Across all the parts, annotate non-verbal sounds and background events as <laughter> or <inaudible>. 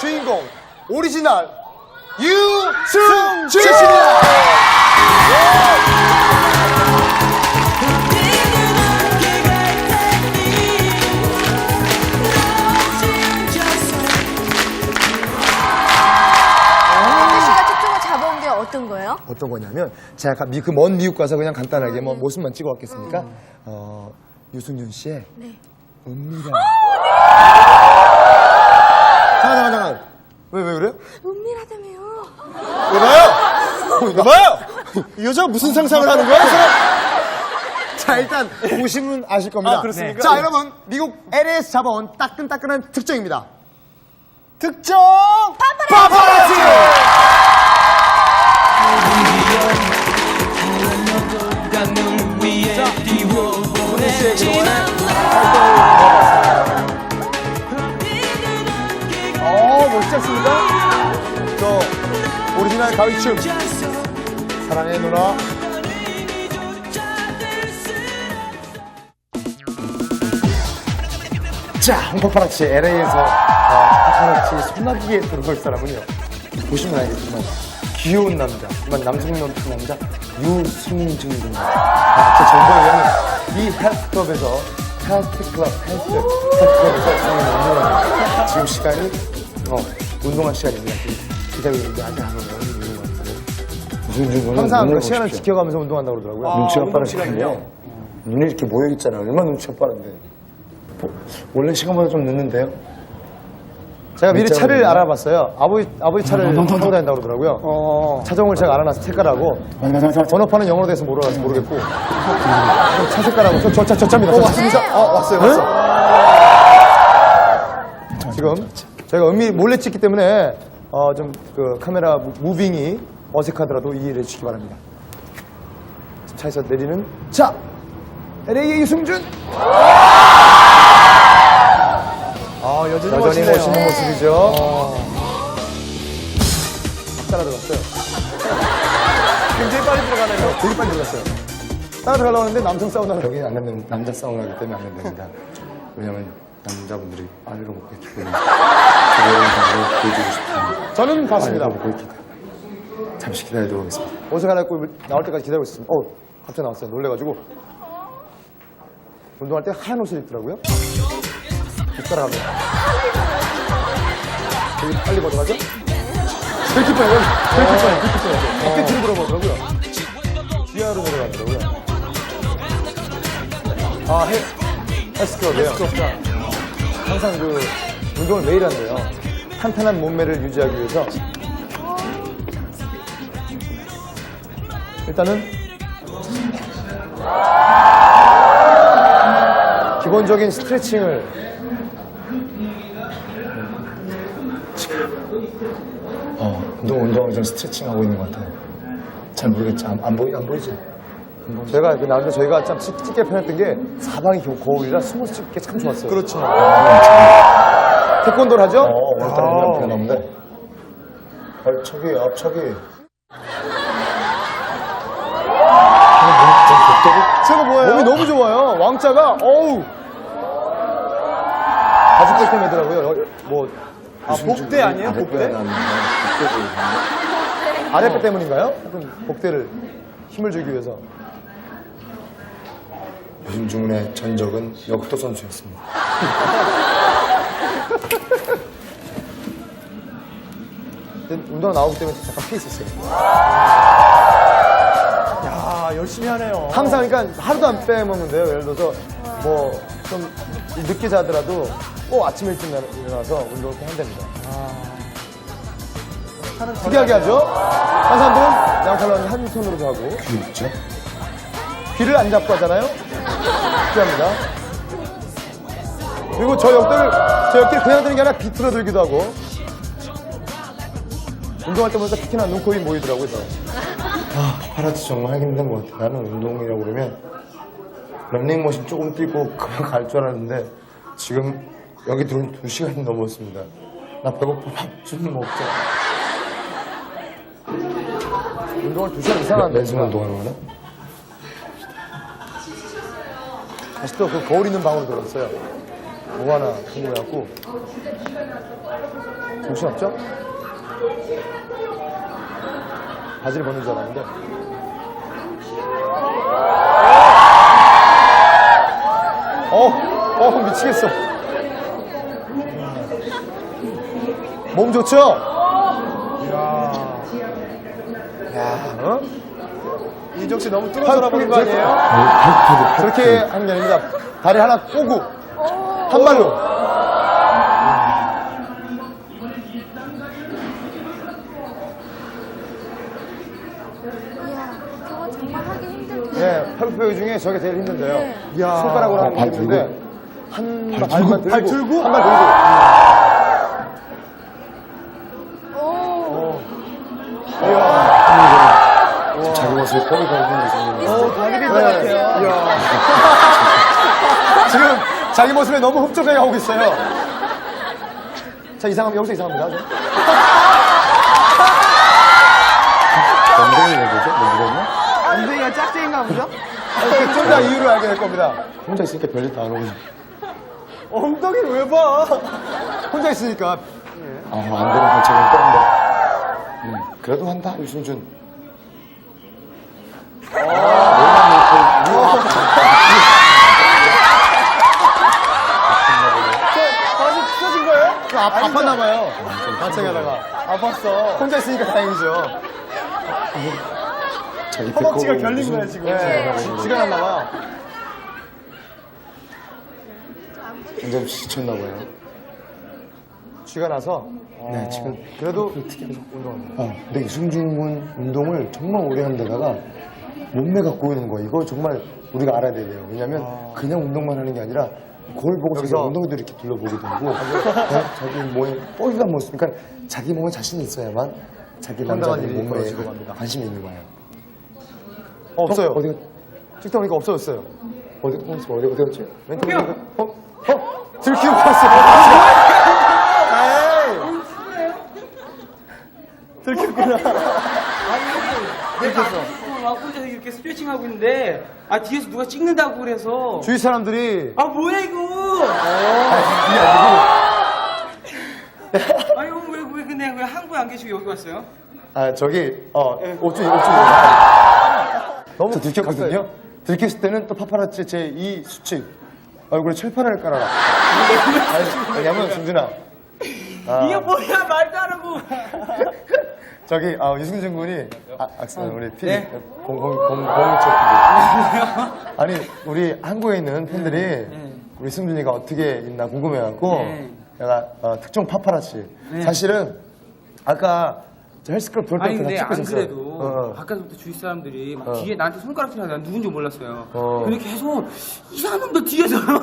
주인공 오리지널 유승준 씨입니다. 씨가 잡아온 게 어떤 거예요? 어떤 거냐면 제가 미, 그먼 미국 가서 그냥 간단하게 뭐 모습만 찍어 왔겠습니까? 어, 유승준 씨의 은밀한 잠깐 잠깐 잠깐 왜 왜 그래요? 은밀하다며요. 여봐요! 여봐요! 이 여자가 무슨 상상을 하는 거야? 자, 일단 보시면 아실 겁니다. 아, 그렇습니까? 자, 여러분, 미국 LA에서 잡아온 따끈따끈한 특정입니다. 특정! 파파라치! 어, 가위춤. 사랑해, 누나. 자, 홍파파라치 LA에서 파파라치 소나기에 들어올 사람은요. 보시면 알겠지만 귀여운 남자, 정말 남성 넘치는 남자 유승준 군입니다. 아, 제 정보에 의하면 이 헬스클럽에서 헬스클럽, 헬스, 헬스클럽에서 저는 운동합니다. 지금 시간이 어, 운동할 시간입니다. 기다리고 있는데 아직 안 오네요. 항상 눈을 그 시간을 보십시오. 지켜가면서 운동한다고 그러더라고요. 눈치가 운동 빠르게 시간이요? 눈이 이렇게 모여있잖아. 얼마나 눈치가 빠른데. 뭐, 원래 시간보다 좀 늦는데요? 제가 미리 차를 그래요? 알아봤어요. 아버지, 아버지 차를 타고 다닌다고 그러더라고요. 어. 차종을 제가 알아놔서 색깔하고. 번호판은 영어로 돼서 모르겠, 모르겠고 차 색깔하고 저, 저, 차, 저 차입니다. 저 차. 왔습니다. 어, 왔어요, 왔어. 지금 저희가 은밀히 몰래 찍기 때문에 어, 좀 그 카메라 무- 무빙이 어색하더라도 이해를 해주시기 바랍니다. 차에서 내리는 자 LA의 유승준 아, 여전히, 여전히. 멋있는 모습이죠. 따라 들어갔어요. <laughs> 굉장히 빨리 들어가네요. 되게 빨리 들어갔어요. 따라 들어가려고 하는데 남성 사우나를 여기는 안 되는, 남자 하기 때문에 안 됩니다. 왜냐면 남자분들이 빨리로 먹기 기분이 저런 방법을 보여주고 싶습니다. 저는 봤습니다. 있기 때문에. 잠시 기다리도록 하겠습니다. 옷을 갈아입고 나올 때까지 기다리고 있었습니다. 어, 갑자기 나왔어요. 놀래가지고. 운동할 때 하얀 옷을 입더라고요. 못 따라갑니다. 되게 빨리 걷어가죠? 들킬 뻔해요. 들킬 뻔해요. 들킬 뻔해요. 어깨 뒤로 돌아보더라고요. 지하로 내려가더라고요. 아, 헬, 헬스클럽이에요. 항상 그 운동을 매일 한대요. 탄탄한 몸매를 유지하기 위해서 일단은 기본적인 스트레칭을 어, 운동, 운동을 좀 스트레칭하고 있는 것 같아요. 잘 모르겠지. 안, 안 보이, 안 보이지? 제가 그 나중에 저희가 참 찍- 찍게 편했던 게 사방이 겨- 거울이라 숨어서 찍기 참 좋았어요. 그렇죠. 태권도를 하죠? 어, 오늘따라 그냥 변하는데. 발차기, 앞차기. 최고 뭐예요? 몸이 너무 좋아요. 왕자가 어우 가죽 때 매더라고요. 뭐 아, 복대 아니에요? 복대? 아랫배 때문인가요? 하여튼 복대를 힘을 주기 위해서. 유승준의 전적은 역도 선수였습니다. <laughs> 근데 운동 나오기 때문에 잠깐 피해 있었어요. 항상 그러니까 하루도 안 빼먹는데요. 예를 들어서 뭐 좀 늦게 자더라도 꼭 아침 일찍 나- 일어나서 운동을 꼭 한답니다. 특이하게 하죠. 한 사람들은 양팔로 한 손으로도 하고 귀엽죠? 귀를 안 잡고 하잖아요. 특이합니다. 그리고 저 역들 저 역들 그냥 드는 게 아니라 비틀어 들기도 하고 운동할 때 보니까 특히나 눈, 코, 입 모이더라고요. 저. 아, 파라치 정말 하기 힘든 것 같아. 나는 운동이라고 그러면 런닝머신 조금 뛰고 <laughs> 그만 갈줄 알았는데 지금 여기 들어온 두 시간이 넘었습니다. 나 배고파 밥좀 먹자. 운동을 두 시간 이상 몇 시간 동안 하나? 다시 또 그 거울 있는 방으로 들어갔어요. 뭐 하나 궁금해갖고. 정신 없죠? 바지를 벗는 줄 알았는데. 어, 어, 미치겠어. 몸 좋죠? 야, 어? 이정 씨 너무 뚫어져라 보는 거 아니에요? 저렇게 하는 게 아닙니다. 다리 하나 꼬고, 한 발로. 이야, 저거 정말 하기 힘들겠네요. 예, 팔굽혀펴기 중에 저게 제일 힘든데요. 네. 이야, 손가락으로 하는 게발 힘든데, 한 발, 발만 들고, 발 들고? 한발 들고. 오, 자기 모습에 뻥이 걸리는 어, 다리비 것 네. 같아요. 이야. <laughs> 지금 자기 모습에 너무 흡족해 하고 있어요. 자, 이상하면 여기서 이상합니다. 엉덩이 왜 보죠? 뭐 물었나? 엉덩이가 짝짝인가 보죠? 좀더 이유를 알게 될 겁니다. 혼자 있으니까 별짓 다 하는구나. 엉덩이를 왜 봐? 혼자 있으니까. 아, 안 되는 발차기는 뻔한데. 음, 그래도 한다, 유승준. 바지 찢어진 거예요? 좀 아, 아팠나봐요. 반짝이 하다가. 아팠어. 혼자 있으니까 다행이죠. 자기 허벅지가 결린 거야, 지금. 네, 쥐- 쥐가 났나봐. 완전 지쳤나 봐요. 쥐가 나서. 네, 지금. 그래도 운동합니다. 어, 근데 이승준은 운동을 정말 오래 한 데다가 몸매 갖고 있는 거 이거 정말 우리가 알아야 돼요. 왜냐면 그냥 운동만 하는 게 아니라 거울 보고 자기 여기서- 엉덩이도 이렇게 둘러보게 되고 네, 자기 몸에 뻘기가 모습 그러니까 자기 몸에 자신이 있어야만 자기 일이 몸매에 벌어지고 갑니다. 관심이 있는 거예요. 어, 없어요. 어디가 찍다 보니까 없어졌어요. 어디 어디 어디 어디 갔지? 왼쪽 보니까 어? 어? 들키고 갔어요. 들켰구나. 내가 막 혼자서 이렇게 스트레칭 하고 있는데 아 뒤에서 누가 찍는다고 그래서 주위 사람들이 아 뭐야 이거 아니 왜왜 근데 왜 한국에 안 계시고 여기 왔어요? 아 저기 어 옷좀 옷좀 너무 저 들켰거든요. 들켰을 때는 또 파파라치 제 이 수칙 얼굴에 철판을 깔아라. <laughs> 아니, 왜냐면 승준아. 이게 뭐야? 말도 안 하고. <laughs> 저기 아, 유승준 군이 아, 악수 우리 PD 네. 공공공공초 아니 우리 한국에 있는 팬들이 우리 승준이가 어떻게 있나 궁금해갖고 네. 내가 어, 특종 파파라치. 사실은 아까 저 헬스클럽 돌 아니 때부터 다 근데 찍고 안 있었어요. 그래도 어, 어. 아까부터 주위 사람들이 막 뒤에 나한테 손가락질 하다 난 누군지 몰랐어요 어. 근데 계속 이상한 놈들 뒤에서 어, 이상한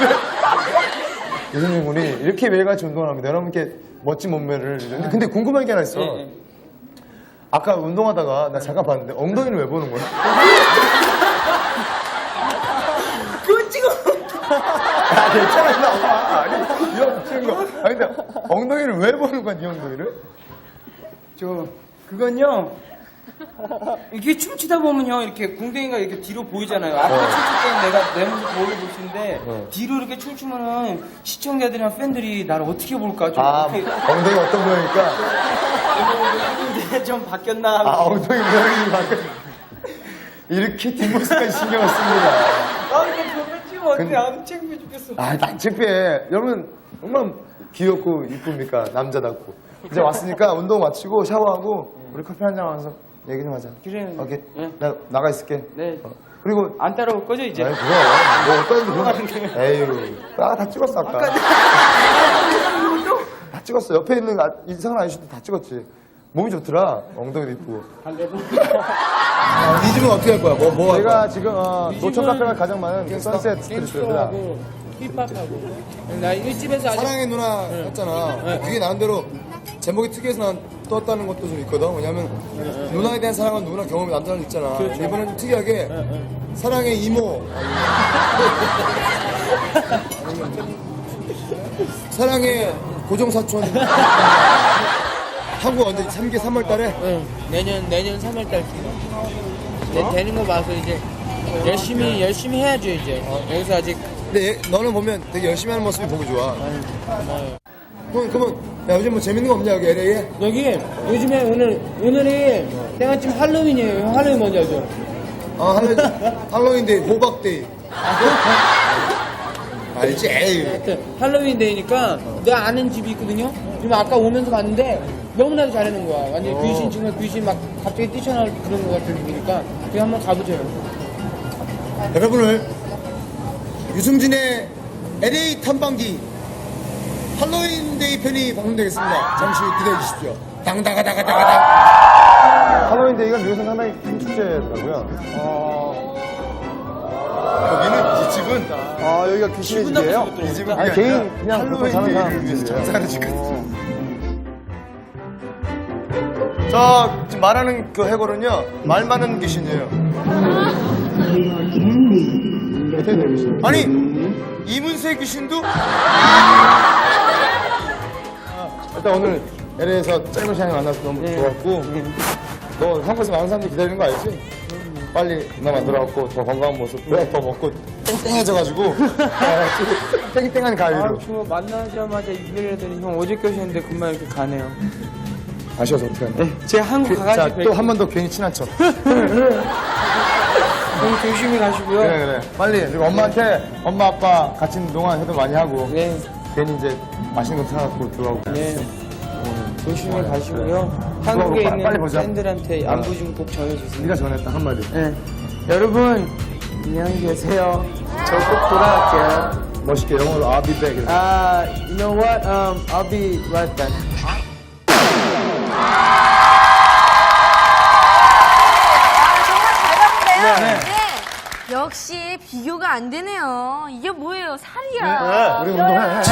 놈들. <laughs> 유승준 군이 이렇게 매일같이 운동을 합니다. 여러분께 멋진 몸매를. 근데, 근데 궁금한 게 하나 있어. 네, 네. 아까 운동하다가 나 잠깐 봤는데 엉덩이를 왜 보는 거야? <laughs> 그거 찍어 <laughs> 아, 괜찮아, 나와. 아니, 이거 미치는 거. 아니, 근데 엉덩이를 왜 보는 거야, 네 엉덩이를? 저 그건요 이게 춤추다 보면요 이렇게 궁뎅이가 이렇게 뒤로 보이잖아요 앞에 춤출 때는 내가 내 모습 보이고 볼 텐데 뒤로 이렇게 춤추면은 시청자들이나 팬들이 나를 어떻게 볼까 좀 아, 이렇게 엉덩이 어떤 모양일까? 근데 좀 바뀌었나 하고 아, 엉덩이 모양이 바뀌어. 이렇게 뒷모습까지 신경을 씁니다. 아 근데 그거 찍으면 어때 안 창피해 죽겠어 아, 난 창피해. 여러분, 얼마나 귀엽고 이쁩니까? 남자답고. 이제 왔으니까 운동 마치고 샤워하고 우리 커피 한잔 하면서 얘기 좀 하자. 그래요. 오케이. 예. 나 나가 있을게. 네. 어. 그리고 안 따라올 거죠 이제 아니 그럼 뭐 어떤 <laughs> 그 에휴 아다 찍었어 아까 다 찍었어 옆에 있는 아, 이상한 아저씨도 다 찍었지 몸이 좋더라 엉덩이도 이쁘고 이 집은 어떻게 할 거야 뭐 뭐? 제가 지금 어, 노천 카페가 가장 많은 선셋 스트리트입니다 힙합하고 나 일집에서 아직 사랑의 누나 했잖아. 그게 나름대로 제목이 특이해서 난 떴다는 것도 좀 있거든. 왜냐면 누나에 대한 사랑은 누구나 경험이 남자는 있잖아. 이번엔 좀 특이하게 사랑의 이모. <laughs> 사랑의 고정사촌. 한국 언제 3개 3월 달에 응, 내년 내년 3월달 내 되는 거 봐서 이제 열심히 열심히 해야죠 이제 여기서 아직 근데 얘- 너는 보면 되게 열심히 하는 모습이 보기 좋아. 그럼, 그러면, 야, 요즘 뭐 재밌는 거 없냐, 여기 LA에? 여기 요즘에 오늘 오늘이 때마침 할로윈이에요. 할로윈 뭔지 알죠? 아, 할로윈, <laughs> 할로윈데이, 호박데이. 알지? 에이. 하여튼 할로윈 데이니까 내가 아는 집이 있거든요. 지금 아까 오면서 봤는데 너무나도 잘해놓은 거야. 완전 히 귀신 정말 귀신 막 갑자기 뛰쳐나올 그런 거 같은 분위기니까 그냥 한번 가보죠. 여러분을 유승진의 LA 탐방기 할로윈데이 편이 방송되겠습니다. 잠시 기대해 주십시오. 당다가다가다가당. 할로윈 데이가 미국에서 상당히 큰 축제더라고요. 여기는 이 집은 아, 여기가 귀신의 집이에요? 이 집은 아니, 개인, 그냥 할로윈 사는 데이를 사람 위해서. 장사하는 집 같은. 자, 지금 말하는 그 해골은요, 말 많은 귀신이에요. 아니, 이문세 귀신도? 일단 오늘 LA에서 짧은 시간에 만나서 너무 좋았고, 너 한국에서 많은 사람들이 기다리는 거 알지? 빨리 나 만들어갖고 더 건강한 모습, 왜더 먹고 땡땡해져가지고, <laughs> 땡땡한 가위로. 저 만나자마자 이별을 하더니 형 어제 껴셨는데 금방 이렇게 가네요. 아쉬워서 어떡하냐. 제가 한국 자, 가가지고 또한 번 더 괜히 친한 척. <laughs> 너무 조심히 가시고요. 그래, 그래. 빨리. 그리고 엄마한테 엄마, 아빠 같이 있는 동안 해도 많이 하고, 네, 괜히 이제 맛있는 거 사갖고 들어가고. 네. 조심히 가시고요. 한국에 빨리 있는 보자. 팬들한테 안부 좀 꼭 전해주세요. 네가 전했다, 한마디. 네. 여러분, 안녕히 계세요. 저 꼭 돌아갈게요. 멋있게 영어로 I'll be back. 이렇게. 아, you know what? Um, I'll be right back. 아, 정말 잘 봤는데요. 네. 역시 비교가 안 되네요. 이게 뭐예요? 살이야. 네, 네, 우리 운동해.